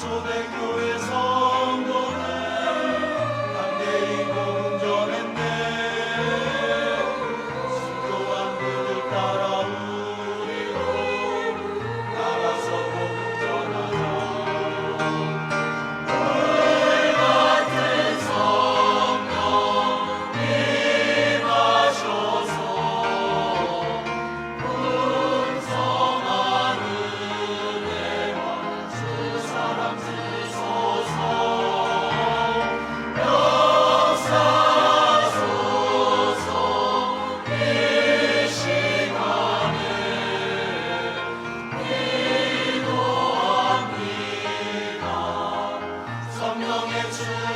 człowieku Christ.